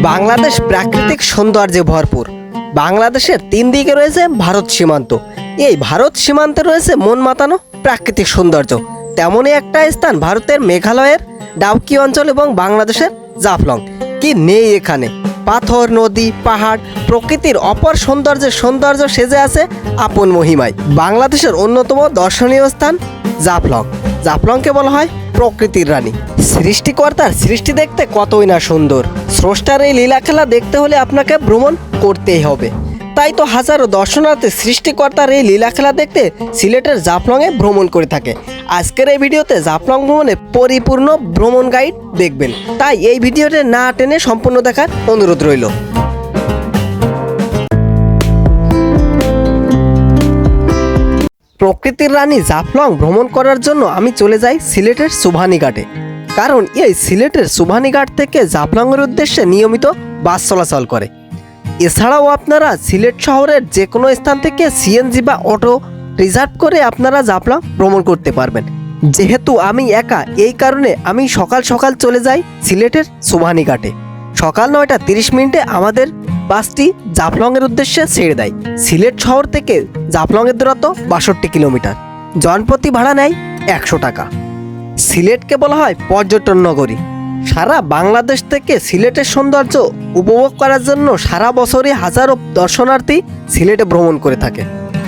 বাংলাদেশ প্রাকৃতিক সৌন্দর্যে ভরপুর। বাংলাদেশের তিন দিকে রয়েছে ভারত সীমান্ত। এই ভারত সীমান্তে রয়েছে মন মাতানো প্রাকৃতিক সৌন্দর্য। তেমনই একটা স্থান ভারতের মেঘালয়ের ডাউকি অঞ্চল এবং বাংলাদেশের জাফলং। কি নেই এখানে? পাথর, নদী, পাহাড়, প্রকৃতির অপর সৌন্দর্যের সৌন্দর্য সেজে আছে আপন মহিমায়। বাংলাদেশের অন্যতম দর্শনীয় স্থান জাফলং। জাফলংকে বলা হয় প্রকৃতির রানী। সৃষ্টিকর্তার সৃষ্টি দেখতে কতই না সুন্দর। স্রষ্টার এই লীলা খেলা দেখতে হলে আপনাকে ভ্রমণ করতেই হবে। তাই তো হাজারো দর্শনার্থী সৃষ্টিকর্তার এই লীলা খেলা দেখতে সিলেটের জাফলংয়ে ভ্রমণ করে থাকে। আজকের এই ভিডিওতে জাফলং ভ্রমণে পরিপূর্ণ ভ্রমণ গাইড দেখবেন। তাই এই ভিডিওটা না টেনে সম্পূর্ণ দেখার অনুরোধ রইল। প্রকৃতির রানী জাফলং ভ্রমণ করার জন্য আমি চলে যাই সিলেটের সুভানিঘাটে। কারণ এই সিলেটের সুভানিঘাট থেকে জাফলংয়ের উদ্দেশ্যে নিয়মিত বাস চলাচল করে। এছাড়াও আপনারা সিলেট শহরের যে কোনো স্থান থেকে সিএনজি বা অটো রিজার্ভ করে আপনারা জাফলং ভ্রমণ করতে পারবেন। যেহেতু আমি একা, এই কারণে আমি সকাল সকাল চলে যাই সিলেটের সুভানিঘাটে। সকাল নয়টা তিরিশ মিনিটে আমাদের বাসটি জাফলংয়ের উদ্দেশ্যে ছেড়ে দেয়। সিলেট শহর থেকে জাফলংয়ের দূরত্ব বাষট্টি কিলোমিটার। জনপ্রতি ভাড়া নেয় একশো টাকা। সিলেটকে বলা হয় পর্যটন নগরী। সারা বাংলাদেশ থেকে সিলেটের সৌন্দর্য উপভোগ করার জন্য সারা বছরই হাজারো দর্শনার্থী সিলেটে ভ্রমণ করে থাকে।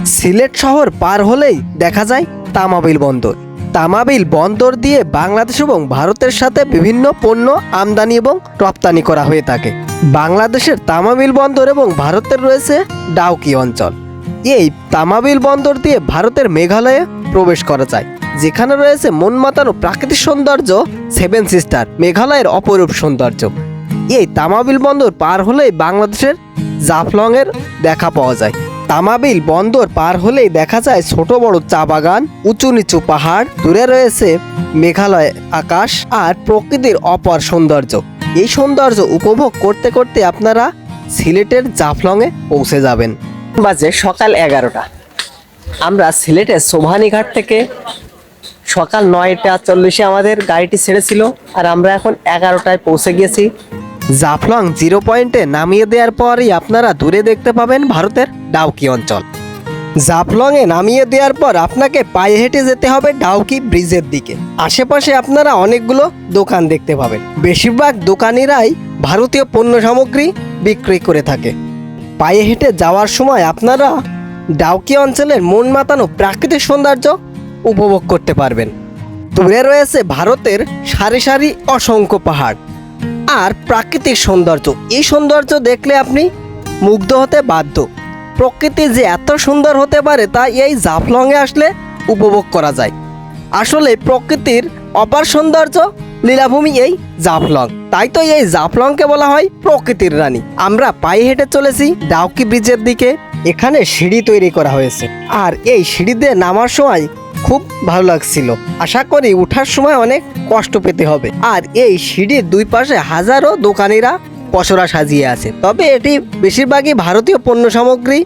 সিলেট শহর পার হলেই দেখা যায় তামাবিল বন্দর। তামাবিল বন্দর দিয়ে বাংলাদেশ এবং ভারতের সাথে বিভিন্ন পণ্য আমদানি এবং রপ্তানি করা হয়ে থাকে। বাংলাদেশের তামাবিল বন্দর এবং ভারতের রয়েছে ডাউকি অঞ্চল। এই তামাবিল বন্দর দিয়ে ভারতের মেঘালয়ে প্রবেশ করা যায়, যেখানে রয়েছে মন মাতানো প্রাকৃতিক সৌন্দর্য সেভেন সিস্টার, মেঘালয়ের অপরূপ সৌন্দর্য। এই তামাবিল বন্দর পার হলেই বাংলাদেশের জাফলংয়ের দেখা পাওয়া যায়। তামাবিল বন্দর পার হলেই দেখা যায় ছোট বড় চা বাগান, উঁচু নিচু পাহাড়, দূরে রয়েছে মেঘালয় আকাশ আর প্রকৃতির অপর সৌন্দর্য। এই সৌন্দর্য উপভোগ করতে করতে আপনারা সিলেটের জাফলংয়ে পৌঁছে যাবেন। বাজে সকাল এগারোটা। আমরা সিলেটের সোভানিঘাট থেকে সকাল নয়টা চল্লিশে আমাদের গাড়িটি ছেড়েছিল আর আমরা এখন এগারোটায় পৌঁছে গেছি জাফলং জিরো পয়েন্টে নামিয়ে দেওয়ার পরই আপনারা দূরে দেখতে পাবেন ভারতের ডাউকি অঞ্চল। জাফলংয়ে নামিয়ে দেওয়ার পর আপনাকে পায়ে হেঁটে যেতে হবে ডাউকি ব্রিজের দিকে। আশেপাশে আপনারা অনেকগুলো দোকান দেখতে পাবেন। বেশিরভাগ দোকানিরাই ভারতীয় পণ্য সামগ্রী বিক্রি করে থাকে। পায়ে হেঁটে যাওয়ার সময় আপনারা ডাউকি অঞ্চলের মন মাতানো প্রাকৃতিক সৌন্দর্য উপভোগ করতে পারবেন। দূরে রয়েছে ভারতের সারি সারি অসংখ্য পাহাড়। আর প্রাকৃতিক সৌন্দর্য। এই সৌন্দর্য দেখলে আপনি মুগ্ধ হতে বাধ্য। প্রকৃতি যে এত সুন্দর হতে পারে তা এই জাফলংয়ে আসলে উপভোগ করা যায়। আসলে প্রকৃতির অপার সৌন্দর্য লীলাভূমি এই জাফলং। তাই তো এই জাফলংকে বলা হয় প্রকৃতির রানী। আমরা পায়ে হেঁটে চলেছি ডাউকি ব্রিজের দিকে। এখানে সিঁড়ি তৈরি করা হয়েছে। আর এই সিঁড়ি দিয়ে নামার সময় খুব ভালো লাগছিল। আশা করি উঠার সময় অনেক কষ্ট পেতে হবে। আর এই সিঁড়ির দুই পাশে হাজারো দোকানিরা পসরা সাজিয়ে আছে। তবে এটি বেশিরভাগই ভারতীয় পণ্য সামগ্রী।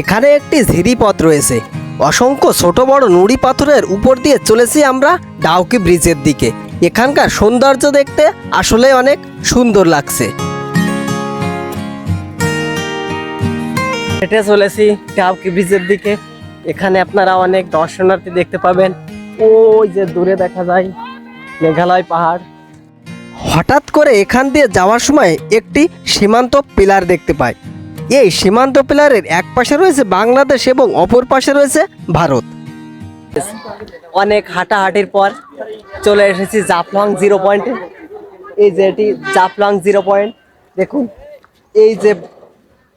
এখানে একটি ঝিরিপথ রয়েছে। অসংখ্য ছোট বড় নুড়ি পাথরের উপর দিয়ে চলেছি আমরা ডাউকি ব্রিজের দিকে। এখানকার সৌন্দর্য দেখতে আসলে অনেক সুন্দর লাগছে। হেঁটে চলেছি ডাউকি ব্রিজের দিকে। এখানে আপনারা অনেক দর্শনার্থী দেখতে পাবেন। ওই যে দূরে দেখা যায় মেঘালয় পাহাড়। হঠাৎ করে এখান দিয়ে যাওয়ার সময় একটি সীমান্ত পিলার দেখতে পাই। এই সীমান্ত পিলারের এক পাশে রয়েছে বাংলাদেশ এবং অপর পাশে রয়েছে ভারত। অনেক হাঁটাহাঁটির পর চলে এসেছি জাফলং জিরো পয়েন্টে। এই যে এটি জাফলং জিরো পয়েন্ট, দেখুন। এই যে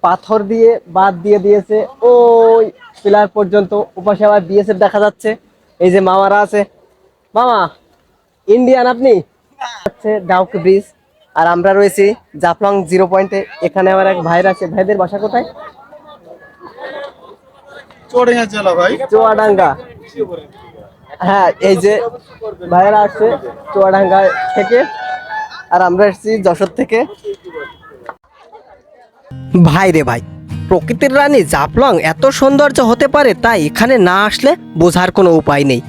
পাথর দিয়ে বাদ দিয়ে দিয়েছে। ওই পিলার পর্যন্ত ওপাশে আবার বিএসএফ দেখা যাচ্ছে। এই যে মামারা আছে। মামা ইন্ডিয়ান আপনি? হচ্ছে ডাউক ব্রিজ আর আমরা রয়েছি জাফলং জিরো পয়েন্টে এখানে আমার এক ভাইরা আছে। ভাইদের বাসা কোথায়? চুয়াডাঙ্গা। হ্যাঁ এই যে ভাইয়েরা আসছে চুয়াডাঙ্গা থেকে। আর আমরা এসেছি যশোর থেকে। ভাই রে ভাই, প্রকৃতির রানী জাফলং এত সৌন্দর্য হতে পারে তাই এখানে না আসলে বোঝার কোনো উপায় নেই।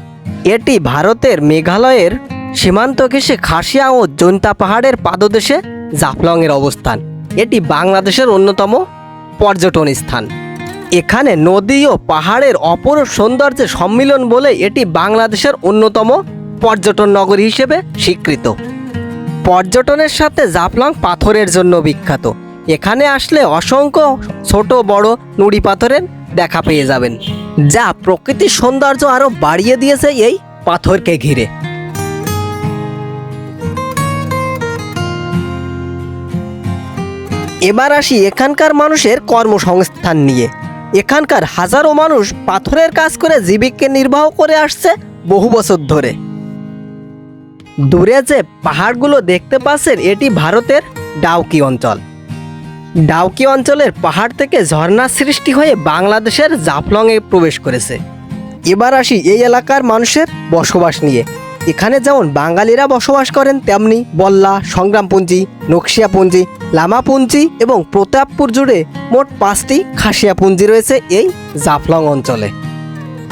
এটি ভারতের মেঘালয়ের সীমান্ত ঘেঁষে খাসিয়া ও জৈন্তা পাহাড়ের পাদদেশে জাফলংয়ের অবস্থান। এটি বাংলাদেশের অন্যতম পর্যটন স্থান। এখানে নদী ও পাহাড়ের অপরূপ সৌন্দর্যের সম্মিলন বলে এটি বাংলাদেশের অন্যতম পর্যটন নগরী হিসেবে স্বীকৃত। পর্যটনের সাথে জাফলং পাথরের জন্য বিখ্যাত। এখানে আসলে অসংখ্য ছোট বড় নুড়ি পাথরের দেখা পেয়ে যাবেন। যা প্রকৃতির সৌন্দর্য আরও বাড়িয়ে দিয়েছে এই পাথরকে ঘিরে। এবার আসি এখানকার মানুষের কর্মসংস্থান নিয়ে। এখানকার হাজারো মানুষ পাথরের কাজ করে জীবিকা নির্বাহ করে আসছে বহু বছর ধরে। দূরে যে পাহাড়গুলো দেখতে পাচ্ছেন, এটি ভারতের ডাউকি অঞ্চল। ডাউকি অঞ্চলের পাহাড় থেকে ঝর্ণা সৃষ্টি হয়ে বাংলাদেশের জাফলংয়ে প্রবেশ করেছে। এবার আসি এই এলাকার মানুষের বসবাস নিয়ে। এখানে যেমন বাঙালিরা বসবাস করেন, তেমনি বল্লা, সংগ্রামপুঞ্জি, নকশিয়াপুঞ্জি, লামাপুঞ্জি এবং প্রতাপপুর জুড়ে মোট পাঁচটি খাসিয়াপুঞ্জি রয়েছে এই জাফলং অঞ্চলে।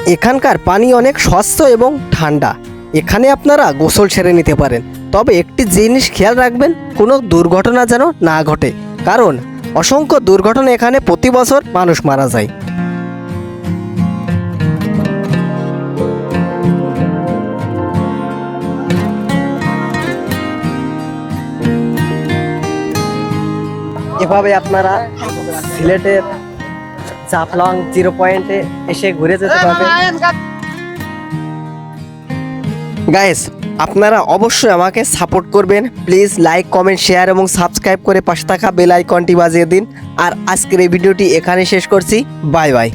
এখানকার পানি অনেক স্বচ্ছ এবং ঠান্ডা। এখানে আপনারা গোসল সেরে নিতে পারেন। তবে একটি জিনিস খেয়াল রাখবেন, কোনো দুর্ঘটনা যেন না ঘটে। কারণ অসংখ্য দুর্ঘটনা এখানে প্রতি বছর মানুষ মারা যায়। এভাবে আপনারা সিলেটের জাফলং জিরো পয়েন্টে এসে ঘুরে যেতে পারবেন। গাইস আপনারা অবশ্যই আমাকে সাপোর্ট করবেন। প্লিজ লাইক কমেন্ট শেয়ার এবং সাবস্ক্রাইব করে পাশে থাকা বেল আইকনটি বাজিয়ে দিন। আর আজকের এই ভিডিওটি এখানে শেষ করছি। Bye bye